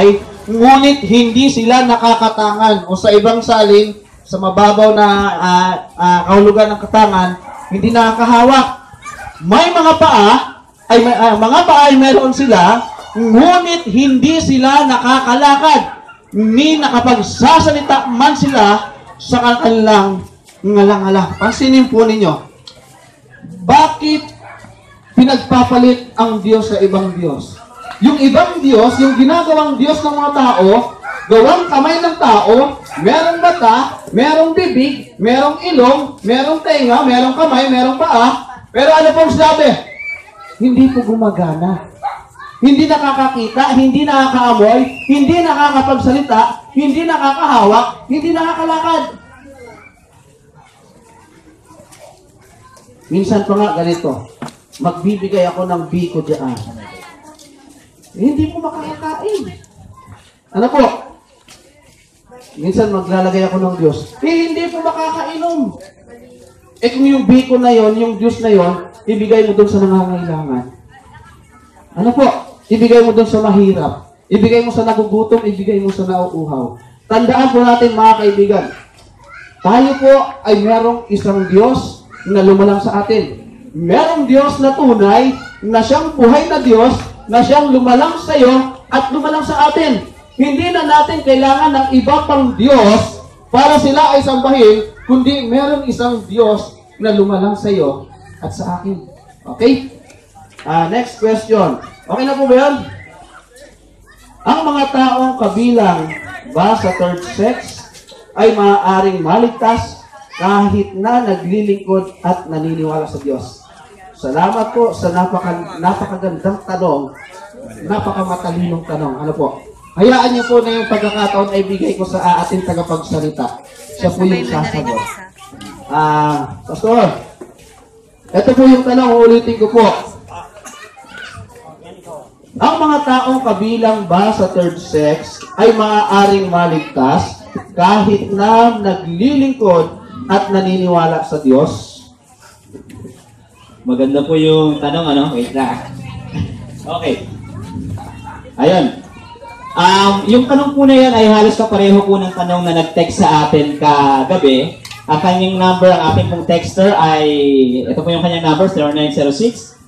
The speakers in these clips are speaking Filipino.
ay ngunit hindi sila nakakatangan o sa ibang salin sa mababaw na ah, ah, kahulugan ng katangan hindi nakakahawak. May mga paa ay may, ah, mga paa ay meron sila ngunit hindi sila nakakalakad. Ni nakapagsasalita man sila sa kanilang ngalang-ala. Pansinin po ninyo bakit pinagpapalit ang Diyos sa ibang Diyos. Yung ibang Diyos, yung ginagawang Diyos ng mga tao, gawang kamay ng tao, merong mata, merong bibig, merong ilong, merong tenga, merong kamay, merong paa, pero ano pong sabi? Hindi po gumagana. Hindi nakakakita, hindi nakakaamoy, hindi nakakapagsalita, hindi nakakahawak, hindi nakakalakad. Minsan pa nga ganito, magbibigay ako ng biko diyan. Hindi po makakakain. Ano po? Minsan maglalagay ako ng Diyos. Eh, hindi po makakainom. Eh kung yung biko na yon, yung Diyos na yon, ibigay mo doon sa nangangailangan. Ano po? Ibigay mo doon sa mahirap. Ibigay mo sa nagugutom, ibigay mo sa nauuhaw. Tandaan po natin mga kaibigan, tayo po ay merong isang Diyos na lumalang sa atin. Merong Diyos na tunay, na siyang buhay na Diyos, na siyang lumalang sa iyo at lumalang sa atin. Hindi na natin kailangan ng iba pang Diyos para sila ay sambahin, kundi merong isang Diyos na lumalang sa iyo at sa akin. Okay? Ah, next question. Okay na po ba yan? Ang mga taong kabilang ba sa third sex ay maaaring maligtas kahit na naglilingkod at naniniwala sa Diyos. Salamat po sa napaka, napakagandang tanong, napakamatalinong tanong. Ano po? Hayaan niyo po na yung pagkakataon ay bigay ko sa ating tagapagsalita. Siya po yung sasagot. Ah, Pastor, ito po yung tanong, ulitin ko po. Ang mga taong kabilang ba sa third sex ay maaaring maligtas kahit na naglilingkod at naniniwala sa Diyos? Maganda po yung tanong, ano? Wait lang. Okay. Ayun. Um, yung tanong po na yan ay halos kapareho po ng tanong na nag-text sa atin kagabi. Ang kanyang number, ang ating pong texter ay, ito po yung kanyang number,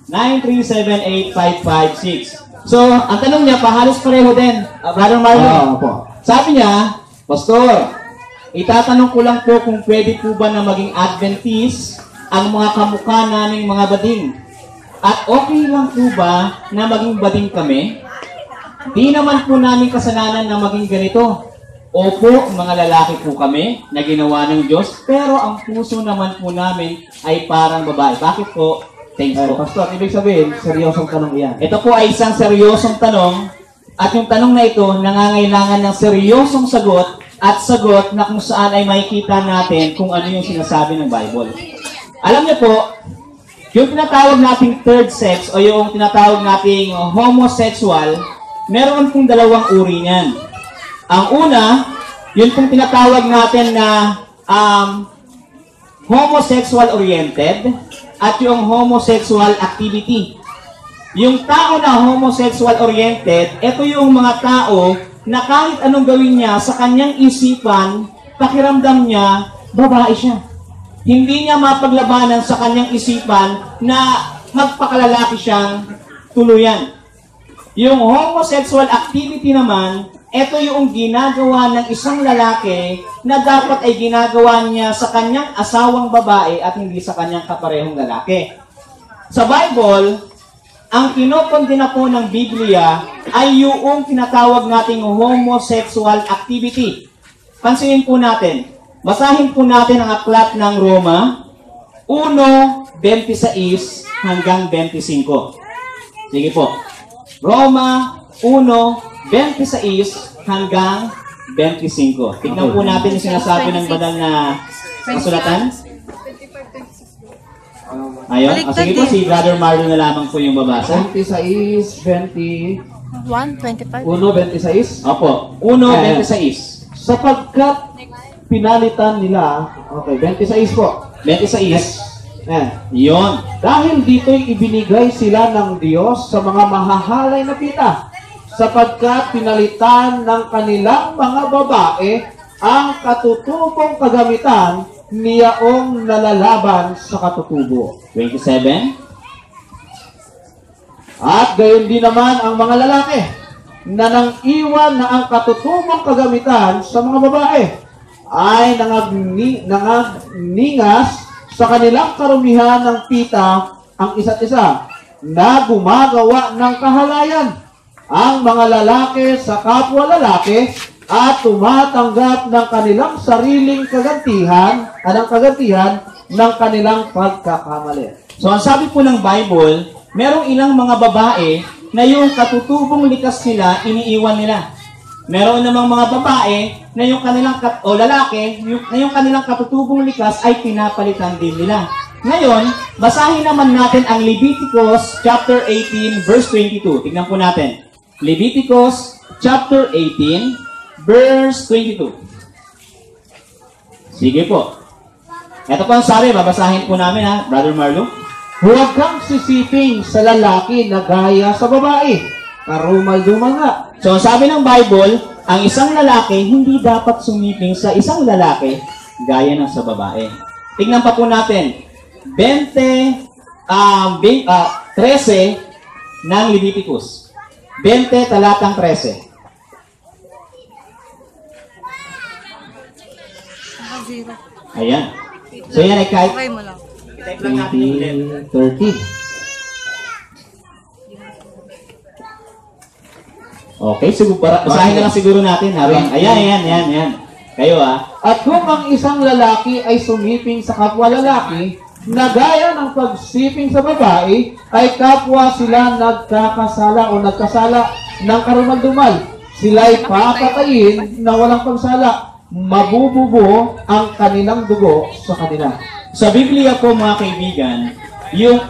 0906-9378556. So, ang tanong niya, pahalos pareho din, uh, Brother Marlon. Oo po. Sabi niya, Pastor, itatanong ko lang po kung pwede po ba na maging Adventist ang mga kamukha naming mga bading. At okay lang po ba na maging bading kami? Di naman po namin kasalanan na maging ganito. Opo, mga lalaki po kami na ginawa ng Diyos, pero ang puso naman po namin ay parang babae. Bakit po? Thanks Eh, po. Pastor, ibig sabihin, seryosong tanong iyan. Ito po ay isang seryosong tanong at yung tanong na ito nangangailangan ng seryosong sagot at sagot na kung saan ay makikita natin kung ano yung sinasabi ng Bible. Alam niyo po, yung tinatawag nating third sex o yung tinatawag nating homosexual, meron pong dalawang uri niyan. Ang una, yun pong tinatawag natin na um, homosexual oriented at yung homosexual activity. Yung tao na homosexual oriented, ito yung mga tao na kahit anong gawin niya sa kanyang isipan, pakiramdam niya, babae siya. Hindi niya mapaglabanan sa kanyang isipan na magpakalalaki siyang tuluyan. Yung homosexual activity naman, ito yung ginagawa ng isang lalaki na dapat ay ginagawa niya sa kanyang asawang babae at hindi sa kanyang kaparehong lalaki. Sa Bible, ang kinokondena po ng Biblia ay yung tinatawag nating homosexual activity. Pansinin po natin. Basahin po natin ang aklat ng Roma 1.26 hanggang 25. Sige po. Roma 1.26 hanggang 25. Tignan po natin yung sinasabi ng banal na kasulatan. Ayun. O, sige po, si Brother Marlon na lamang po yung babasa. 26, 20, 125. 1, 26. Opo. 1.26. Sapagkat pinalitan nila, okay, 26 po. 26. Eh, Yun. dahil dito'y ibinigay sila ng Diyos sa mga mahahalay na pita sapagkat pinalitan ng kanilang mga babae ang katutubong kagamitan niyaong nalalaban sa katutubo. 27. At gayon din naman ang mga lalaki na nang iwan na ang katutubong kagamitan sa mga babae ay nangagni, nangagningas sa kanilang karumihan ng pita ang isa't isa na gumagawa ng kahalayan ang mga lalaki sa kapwa lalaki at tumatanggap ng kanilang sariling kagantihan, anong kagantihan ng kanilang pagkakamali. So, ang sabi po ng Bible, merong ilang mga babae na yung katutubong likas nila, iniiwan nila. Meron namang mga babae na yung kanilang kat o lalaki, yung, na yung kanilang katutubong likas ay pinapalitan din nila. Ngayon, basahin naman natin ang Leviticus chapter 18 verse 22. Tignan po natin. Leviticus chapter 18 verse 22. Sige po. Ito po ang sabi, babasahin po namin ha, Brother Marlo. Huwag kang sisiping sa lalaki na gaya sa babae. Karumal-dumal nga. So, sabi ng Bible, ang isang lalaki hindi dapat sumiping sa isang lalaki gaya ng sa babae. Tingnan pa po natin. 20, um, bin, ah, uh, 13 ng Leviticus. 20 talatang 13. Ayan. So yan ay kahit 20, 30. Okay, siguro, para, basahin na lang siguro natin. Ha? Ayan, ayan, ayan, ayan. Kayo ah. At kung ang isang lalaki ay sumiping sa kapwa lalaki, na gaya ng pagsiping sa babae, ay kapwa sila nagkakasala o nagkasala ng karumal-dumal. Sila'y papatayin na walang pagsala. Mabububo ang kanilang dugo sa kanila. Sa Biblia po mga kaibigan, yung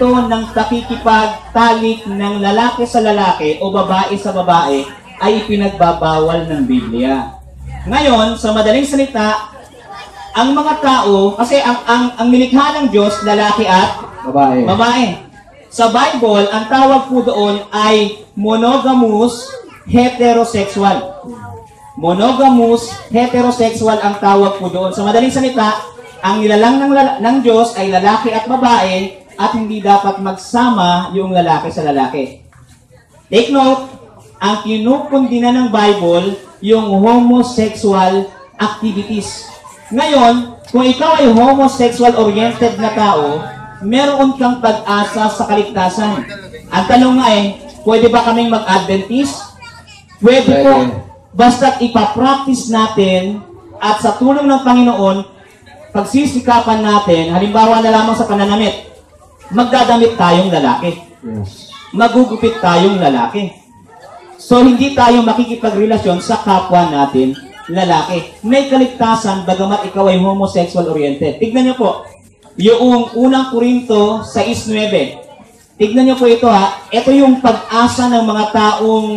akto ng pakikipagtalik ng lalaki sa lalaki o babae sa babae ay ipinagbabawal ng Biblia. Ngayon, sa madaling salita, ang mga tao, kasi ang, ang, ang nilikha ng Diyos, lalaki at Babae. babae. Sa Bible, ang tawag po doon ay monogamous heterosexual. Monogamous heterosexual ang tawag po doon. Sa madaling salita, ang nilalang ng, ng Diyos ay lalaki at babae at hindi dapat magsama yung lalaki sa lalaki. Take note, ang kinukundina ng Bible, yung homosexual activities. Ngayon, kung ikaw ay homosexual-oriented na tao, meron kang pag-asa sa kaligtasan. Ang tanong nga eh, pwede ba kaming mag-Adventist? Pwede po. Basta't ipapractice natin at sa tulong ng Panginoon, pagsisikapan natin, halimbawa na lamang sa pananamit, magdadamit tayong lalaki Yes. magugupit tayong lalaki. So, hindi tayo makikipagrelasyon sa kapwa natin lalaki. May kaligtasan, bagamat ikaw ay homosexual-oriented. Tignan niyo po, yung unang Korinto 6.9. Tignan niyo po ito ha. Ito yung pag-asa ng mga taong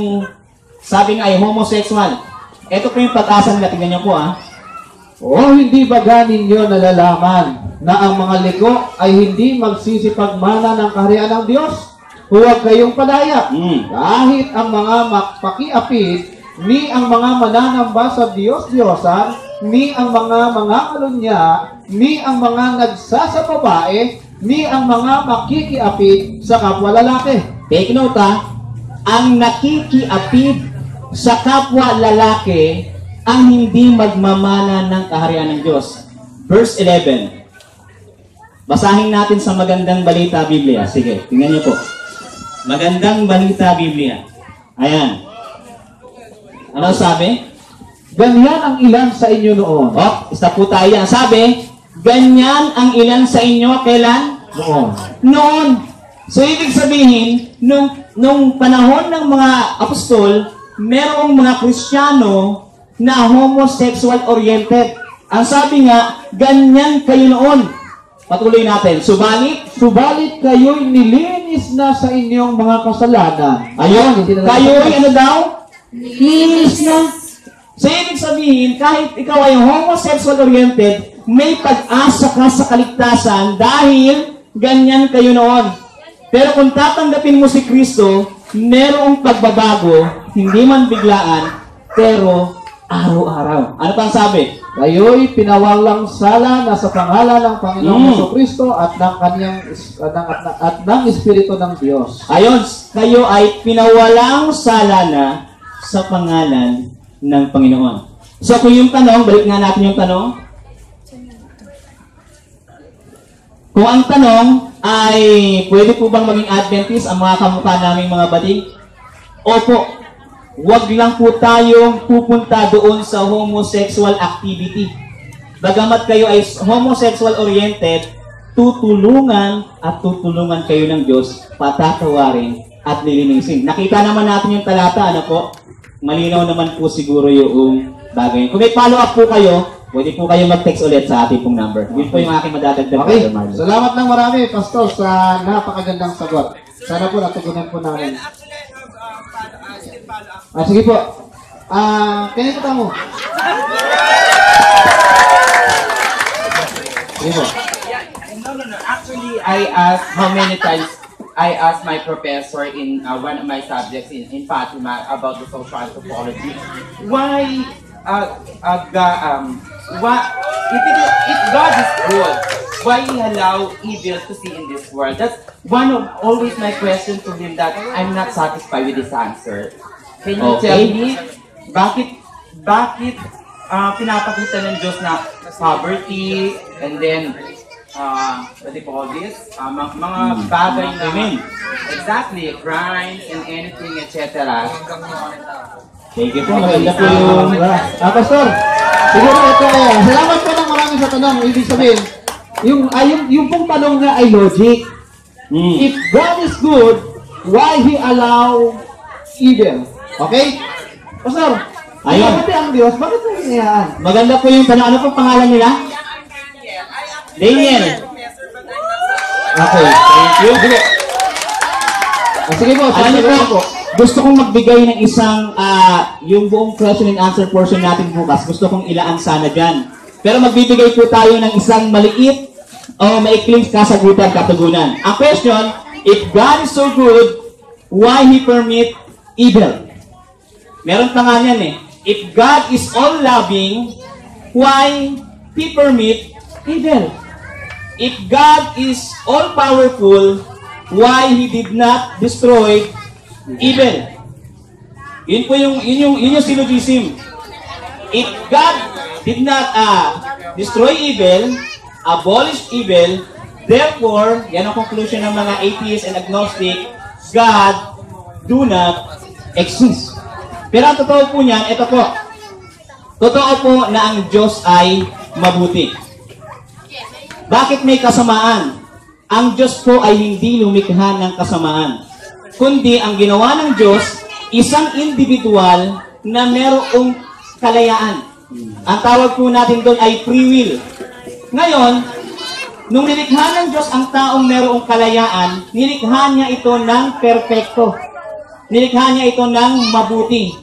sabi nga ay homosexual. Ito po yung pag-asa nila. Tignan niyo po ha. O hindi ba ninyo nalalaman na ang mga liko ay hindi magsisipagmana ng kaharian ng Diyos? Huwag kayong padaya. Mm. Kahit ang mga makpakiapid, ni ang mga mananamba sa Diyos-Diyosan, ni ang mga mga kalunya, ni ang mga nagsasababae, ni ang mga makikiapid sa kapwa lalaki. Take note ha, ang nakikiapid sa kapwa lalaki ang hindi magmamana ng kaharian ng Diyos. Verse 11. Basahin natin sa magandang balita Biblia. Sige, tingnan niyo po. Magandang balita Biblia. Ayan. Ano sabi? Ganyan ang ilan sa inyo noon. Oh, stop po tayo. Sabi, ganyan ang ilan sa inyo kailan? Noon. noon. So, ibig sabihin, nung, nung panahon ng mga apostol, merong mga Kristiyano na homosexual-oriented. Ang sabi nga, ganyan kayo noon. Patuloy natin. Subalit, Subalit kayo'y nilinis na sa inyong mga kasalanan. ayun, kayo'y ano daw? Linis na. So, ibig sabihin, kahit ikaw ay homosexual-oriented, may pag-asa ka sa kaligtasan dahil ganyan kayo noon. Pero kung tatanggapin mo si Kristo, merong pagbabago, hindi man biglaan, pero araw-araw. Ano pang sabi? Kayo'y pinawalang sala na sa pangalan ng Panginoong Mm. Hesus Kristo at ng kanyang is- at ng, at, ng- at ng Espiritu ng Diyos. Ayon, kayo ay pinawalang sala na sa pangalan ng Panginoon. So kung yung tanong, balik nga natin yung tanong. Kung ang tanong ay pwede po bang maging Adventist ang mga kamukha naming mga bading? Opo. Huwag lang po tayong pupunta doon sa homosexual activity. Bagamat kayo ay homosexual oriented, tutulungan at tutulungan kayo ng Diyos, patatawarin at lilinisin. Nakita naman natin yung talata, ano po? Malinaw naman po siguro yung bagay. Kung may follow-up po kayo, pwede po kayo mag-text ulit sa ating pong number. Yun po yung aking madadagdag. Okay, salamat ng marami, Pastor, sa napakagandang sagot. Sana po natugunan po namin. Ah, sige po. Ah, kinita mo. Sige po. No, no. Actually, I asked how many times I asked my professor in uh, one of my subjects in, in Fatima about the social anthropology. Why, uh, uh, um, why, if, it, if God is good, why He allow evil to see in this world? That's one of always my question to Him that I'm not satisfied with this answer. Can you Okay. tell me, bakit, bakit uh, pinapakita ng Diyos na poverty and then uh, what do you call this? Uh, mga, mga bagay na exactly crimes and anything etc. Thank you po. Maganda po yung... yung... Ah, Pastor, siguro ito eh. Salamat po ng marami sa tanong. Ibig sabihin, yung, ay, yung, yung pong tanong nga ay logic. Mm. If God is good, why He allow evil? Okay? Pastor, Ayun. Ayun. ang Diyos, bakit mo hinayaan? Maganda po yung tanong. Ano po pangalan nila? Daniel. Okay. Thank you. Sige. Ah, sige po, Alam niyo sige po, gusto kong magbigay ng isang, ah, yung buong question and answer portion natin bukas, gusto kong ilaan sana dyan. Pero magbibigay po tayo ng isang maliit o maikling kasagutan, katugunan. Ang question, if God is so good, why He permit evil? Meron pa nga yan eh. If God is all loving, why He permit evil? If God is all powerful, why He did not destroy evil? Yun po yung, yun yung, yun yung syllogism. If God did not uh, destroy evil, abolish evil, therefore, yan ang conclusion ng mga atheists and agnostic, God do not exist. Pero ang totoo po niyan, ito po. Totoo po na ang Diyos ay mabuti. Bakit may kasamaan? Ang Diyos po ay hindi lumikha ng kasamaan. Kundi ang ginawa ng Diyos, isang individual na merong kalayaan. Ang tawag po natin doon ay free will. Ngayon, nung nilikha ng Diyos ang taong merong kalayaan, nilikha niya ito ng perpekto. Nilikha niya ito ng mabuti.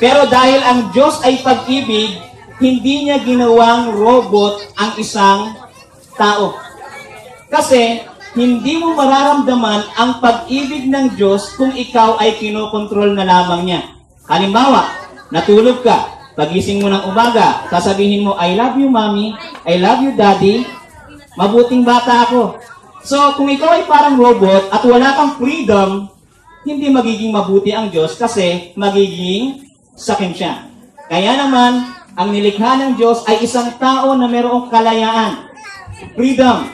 Pero dahil ang Diyos ay pag-ibig, hindi niya ginawang robot ang isang tao. Kasi, hindi mo mararamdaman ang pag-ibig ng Diyos kung ikaw ay kinokontrol na lamang niya. Halimbawa, natulog ka, pagising mo ng umaga, sasabihin mo, I love you, mommy, I love you, daddy, mabuting bata ako. So, kung ikaw ay parang robot at wala kang freedom, hindi magiging mabuti ang Diyos kasi magiging sakin siya. Kaya naman, ang nilikha ng Diyos ay isang tao na mayroong kalayaan. Freedom,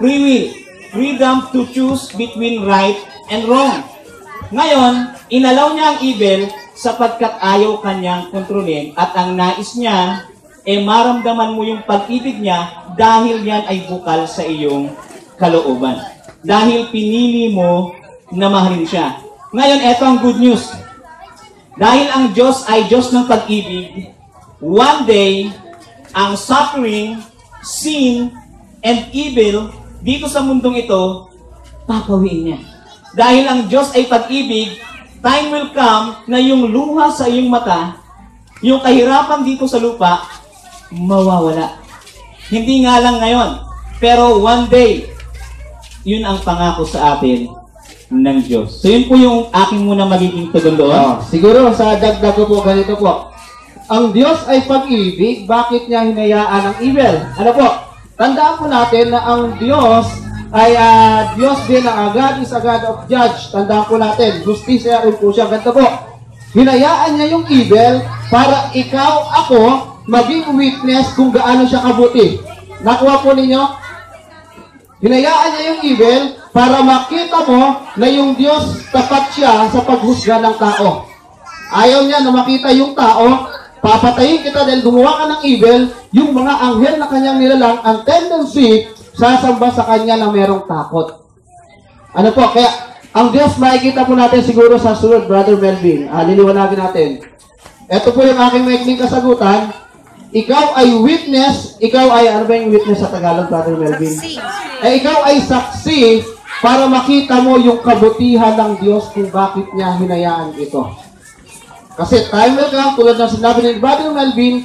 free will, freedom to choose between right and wrong. Ngayon, inalaw niya ang evil sapagkat ayaw kanyang kontrolin at ang nais niya, eh maramdaman mo yung pag-ibig niya dahil yan ay bukal sa iyong kalooban. Dahil pinili mo na mahalin siya. Ngayon, eto ang good news. Dahil ang Diyos ay Diyos ng pag-ibig, one day, ang suffering, sin, and evil dito sa mundong ito, papawiin niya. Dahil ang Diyos ay pag-ibig, time will come na yung luha sa iyong mata, yung kahirapan dito sa lupa, mawawala. Hindi nga lang ngayon, pero one day, yun ang pangako sa atin ng Diyos. So yun po yung aking muna magiging tugon doon. Oh, siguro sa dagdag ko po ganito po. Ang Diyos ay pag-ibig, bakit niya hinayaan ang evil? Ano po? Tandaan po natin na ang Diyos ay ah, Diyos din na God is a God of judge. Tandaan po natin, justisya rin po siya. Ganito po. Hinayaan niya yung evil para ikaw, ako, maging witness kung gaano siya kabuti. Nakuha po ninyo? Hinayaan niya yung evil para makita mo na yung Diyos tapat siya sa paghusga ng tao. Ayaw niya na makita yung tao, papatayin kita dahil gumawa ka ng evil, yung mga anghel na kanyang nilalang, ang tendency, sasamba sa kanya na merong takot. Ano po, kaya ang Diyos makikita po natin siguro sa sunod, Brother Melvin. Ah, liliwanagin natin. Ito po yung aking maikling kasagutan. Ikaw ay witness, ikaw ay, ano ba yung witness sa Tagalog, Brother Melvin? Eh, ikaw ay saksi para makita mo yung kabutihan ng Diyos kung bakit niya hinayaan ito. Kasi time will come, tulad ng sinabi ni Brother Melvin,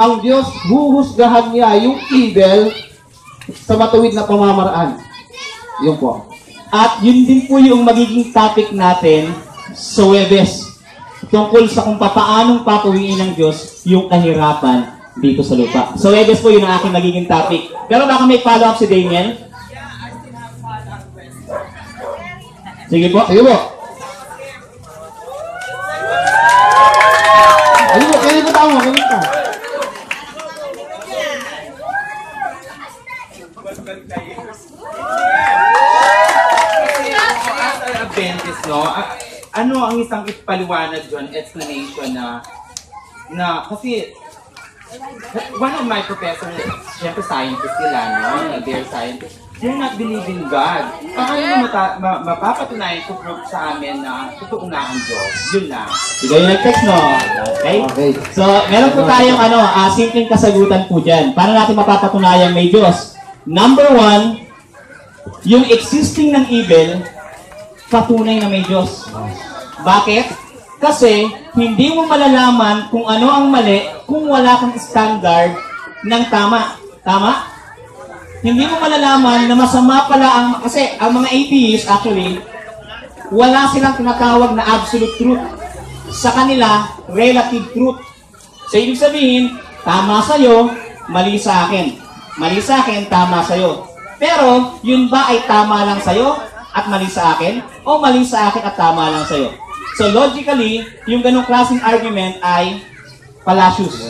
ang Diyos huhusgahan niya yung evil sa matuwid na pamamaraan. Yun po. At yun din po yung magiging topic natin sa Webes. Tungkol sa kung papaanong papawiin ng Diyos yung kahirapan dito sa lupa. So Webes po yun ang aking magiging topic. Pero baka may follow-up si Daniel. Sige po. Sige po. Ano po, kailan ko tama, kailan ka? As an Adventist, no, a- ano ang isang ipaliwanag dyan, explanation na, na, kasi, one of my professors, syempre scientist sila, no, they're scientists, they're not believing God. Paano mo mata, ma, mapapatunayan to prove sa amin na totoo nga ang Diyos? Yun lang. Ikaw yung nag-text, no? Okay? Okay. So, meron po tayong ano, ah, simpleng kasagutan po dyan. Paano natin mapapatunayan may Diyos? Number one, yung existing ng evil, patunay na may Diyos. Bakit? Kasi, hindi mo malalaman kung ano ang mali kung wala kang standard ng tama. Tama? Hindi mo malalaman na masama pala ang... Kasi, ang mga atheists, actually, wala silang tinatawag na absolute truth. Sa kanila, relative truth. So, ibig sabihin, tama sa'yo, mali sa akin. Mali sa akin, tama sa'yo. Pero, yun ba ay tama lang sa'yo at mali sa akin? O mali sa akin at tama lang sa'yo? So, logically, yung ganong klaseng argument ay fallacious.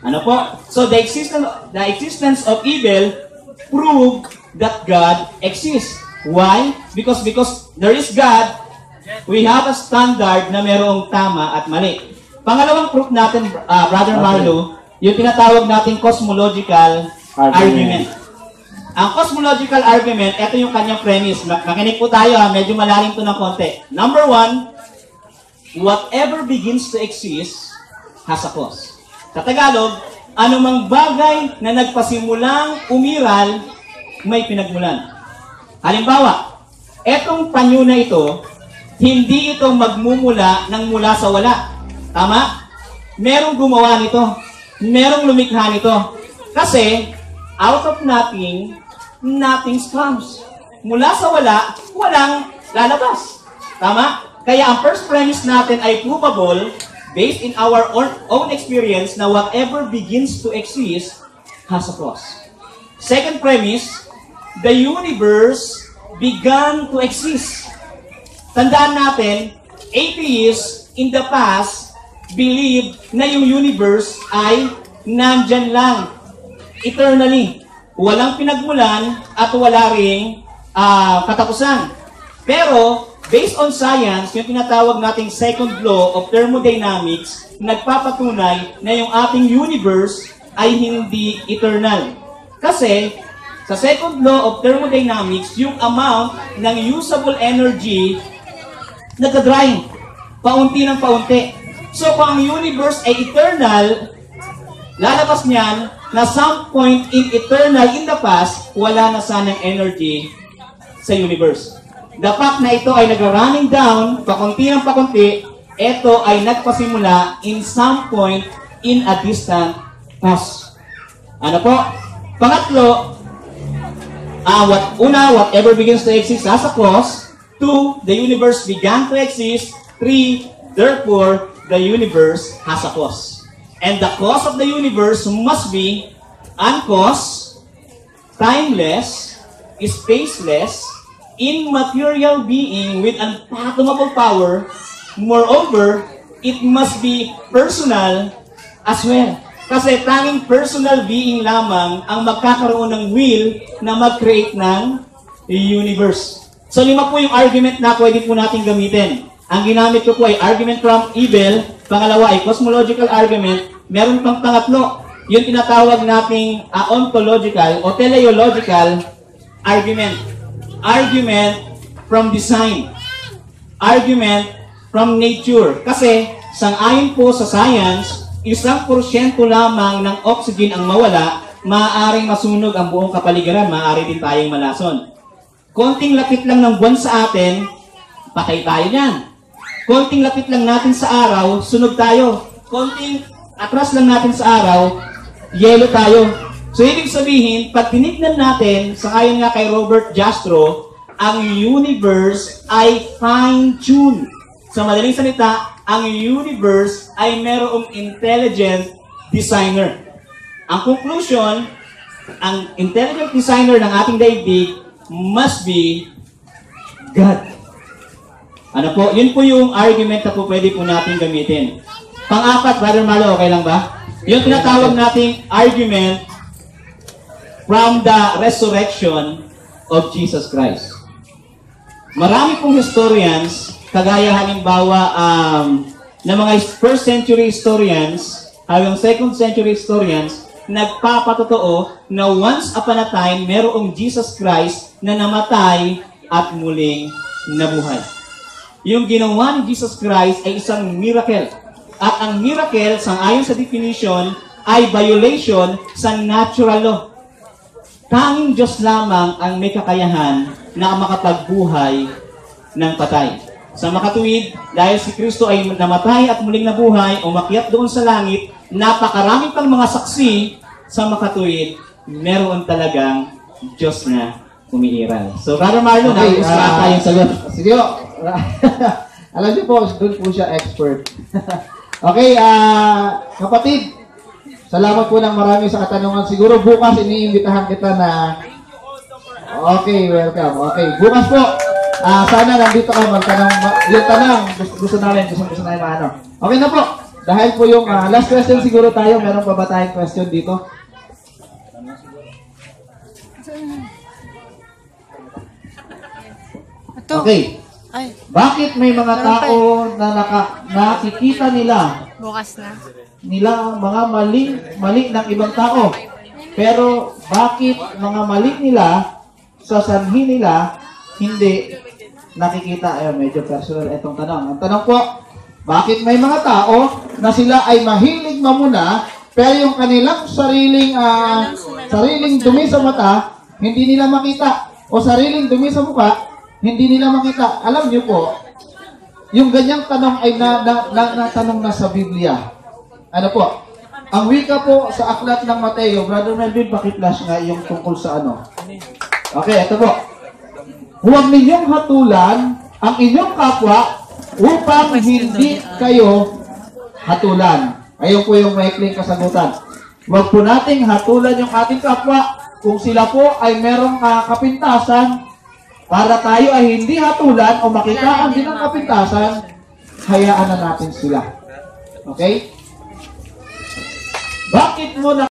Ano po? So, the existence, the existence of evil prove that God exists. Why? Because because there is God, we have a standard na merong tama at mali. Pangalawang proof natin, uh, Brother Marlo, yung tinatawag nating cosmological Argument. argument. Ang cosmological argument, ito yung kanyang premise. Ma- Makinig po tayo ha, medyo malalim to ng konti. Number one, whatever begins to exist has a cause. Sa Tagalog, anumang bagay na nagpasimulang umiral, may pinagmulan. Halimbawa, etong panyo na ito, hindi ito magmumula ng mula sa wala. Tama? Merong gumawa nito. Merong lumikha nito. Kasi, out of nothing, nothing comes. Mula sa wala, walang lalabas. Tama? Kaya ang first premise natin ay provable based in our own, experience na whatever begins to exist has a cause. Second premise, the universe began to exist. Tandaan natin, atheists in the past believe na yung universe ay nandyan lang, eternally. Walang pinagmulan at wala ring ah, katapusan. Pero, based on science, yung tinatawag nating second law of thermodynamics, nagpapatunay na yung ating universe ay hindi eternal. Kasi, sa second law of thermodynamics, yung amount ng usable energy nagka-drying. Paunti ng paunti. So, kung ang universe ay eternal, lalabas niyan na some point in eternal in the past, wala na sanang energy sa universe. The fact na ito ay nag-running down, pakunti ng pakunti, ito ay nagpasimula in some point in a distant past. Ano po? Pangatlo, ah what, una, whatever begins to exist has a cause. Two, the universe began to exist. Three, therefore, the universe has a cause. And the cause of the universe must be uncaused, timeless, spaceless, immaterial being with unfathomable power. Moreover, it must be personal as well. Kasi tanging personal being lamang ang magkakaroon ng will na mag-create ng universe. So lima po yung argument na pwede po natin gamitin. Ang ginamit ko po ay argument from evil, pangalawa ay cosmological argument, meron pang pangatlo, yung tinatawag nating ah, ontological o teleological argument. Argument from design. Argument from nature. Kasi, sang-ayon po sa science, isang porsyento lamang ng oxygen ang mawala, maaaring masunog ang buong kapaligiran, maaari din tayong malason. Konting lapit lang ng buwan sa atin, patay tayo niyan. Konting lapit lang natin sa araw, sunog tayo. Konting atras lang natin sa araw, yelo tayo. So, ibig sabihin, pag tinignan natin, sa ayon nga kay Robert Jastrow, ang universe ay fine-tuned. Sa madaling salita, ang universe ay merong intelligent designer. Ang conclusion, ang intelligent designer ng ating daigdig must be God. Ano po? Yun po yung argument na po pwede po natin gamitin. Pang-apat, Brother Malo, okay lang ba? Yung tinatawag nating argument from the resurrection of Jesus Christ. Marami pong historians, kagaya halimbawa um, ng mga first century historians, hanggang second century historians, nagpapatotoo na once upon a time, merong Jesus Christ na namatay at muling nabuhay. Yung ginawa ni Jesus Christ ay isang miracle. At ang miracle, sang-ayon sa definition, ay violation sa natural law. Tanging Diyos lamang ang may kakayahan na makapagbuhay ng patay. Sa makatuwid, dahil si Kristo ay namatay at muling nabuhay, umakyat doon sa langit, napakaraming pang mga saksi sa makatuwid, meron talagang Diyos na umiiral. So, Brother Marlon, okay, Okay, uh, ah, tayong sagot. Sige. Alam niyo po, doon po siya expert. okay, ah, kapatid, salamat po ng marami sa katanungan. Siguro bukas iniimbitahan kita na Okay, welcome. Okay, bukas po. Ah, sana nandito ka magtanong ma- yung tanong gusto, gusto namin, gusto gusto namin maano. Okay na po. Dahil po yung ah, last question siguro tayo, meron pa ba tayong question dito? Ito. Okay. Ay, Bakit may mga tao na naka, nakikita nila bukas na. nila mga mali mali ng ibang tao. Pero bakit mga mali nila sa sanhi nila hindi nakikita? Ayun, medyo personal itong tanong. Ang tanong po, bakit may mga tao na sila ay mahilig mamuna pero yung kanilang sariling ah, sariling dumi sa mata hindi nila makita o sariling dumi sa mukha hindi nila makita. Alam niyo po, yung ganyang tanong ay na, na, na, natanong na sa Biblia. Ano po? Ang wika po sa aklat ng Mateo, Brother Melvin, pakiflash nga yung tungkol sa ano. Okay, ito po. Huwag ninyong hatulan ang inyong kapwa upang hindi kayo hatulan. Ayun po yung maikling kasagutan. Huwag po nating hatulan yung ating kapwa kung sila po ay merong kapintasan para tayo ay hindi hatulan o makitaan din ng kapintasan, hayaan na natin sila. Okay? Bakit mo na